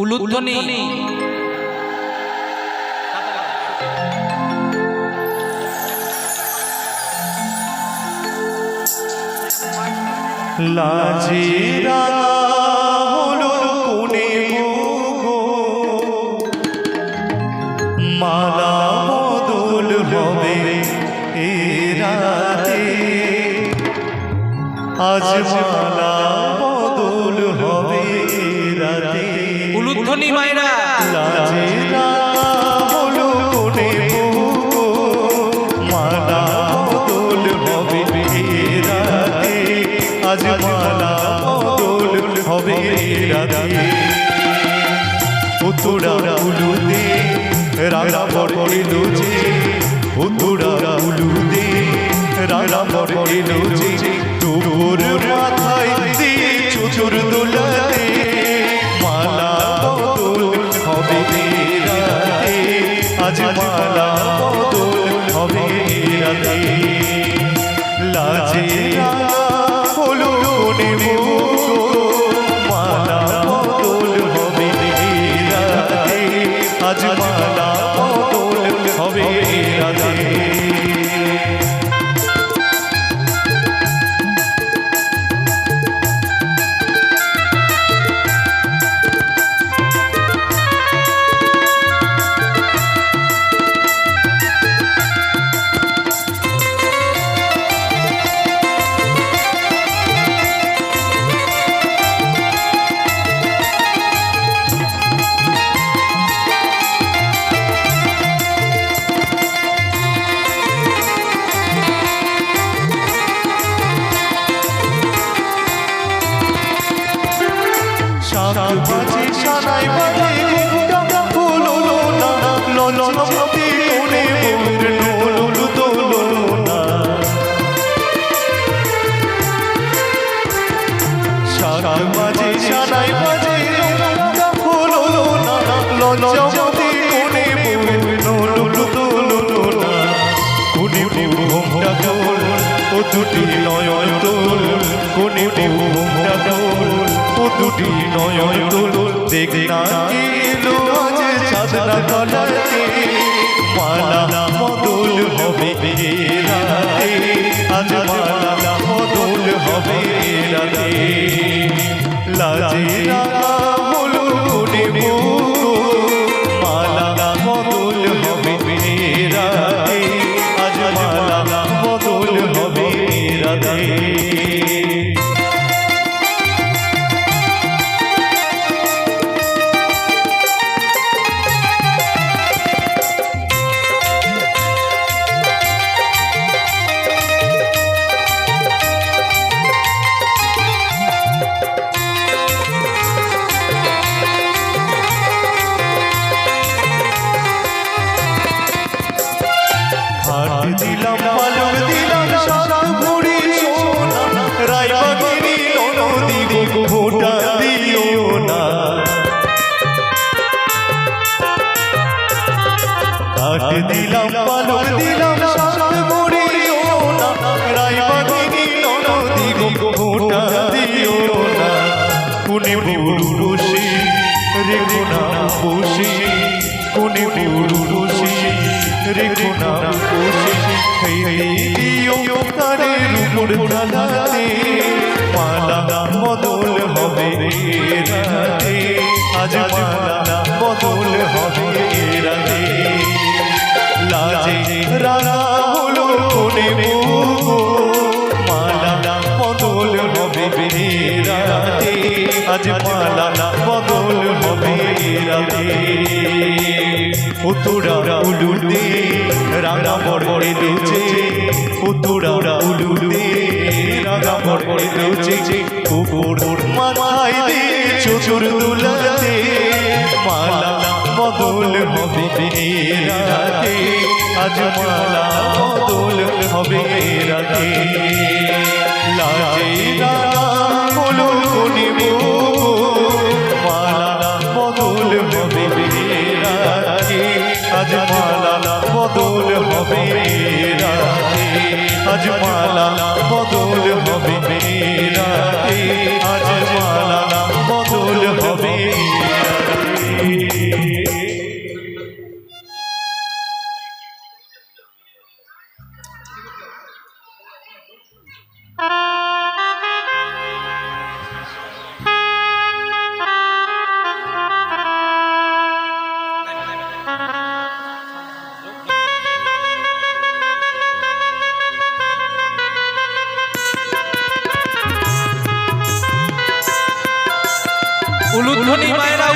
উলুধ্বনি। লাজিরা হলো কোনে গো মালা বদল হবে এ রাতে। আজ উলুধ্বনি মায়েরা আজ মালা বদল হবে উতুরা উলুদে রাগা বড়িলো যে উতুরা উলুদে রাগা বড়িলো যে তোর মাথায় নেবো ললমতি কোনে মোর নোলু দোলো না শাক বাজে সানাই বাজে ঘুমটা হলো না ললমতি কোনে মোর নোলু দোলো না কোনে ঘুমটা দোল, ও দুটি নয়ন দোল। কোনে ঘুমটা দোল, ও দুটি নয়ন দোল। দেখ এলো আজ চাঁদনা গলাতে মালা বদল হবে রাতে আজ মালা বদল হবে রাতে লাজে হলো পালক দিলাম সাত ভরি সোনা রায় বাগিনী ননদি গো ভোটা দিও না। কোনে বুড়ুষি রেখো না বসি কোনে বুড়ুষি রেখো না বসি দিও কানের হবে আজ আজ মালা বদল হবে রাতে উতুরা উলুদে রাঙা বড়ে লুচে উতুরা উলুদে রাঙা বড়ে লুচে কুকুর মাথায় দিয়ে চুচুর দুলাতে মালা বদল হবে রাতে আজ মালা বদল হবে রাতে লাজে রাঙা উলুধ্বনি মায়েরা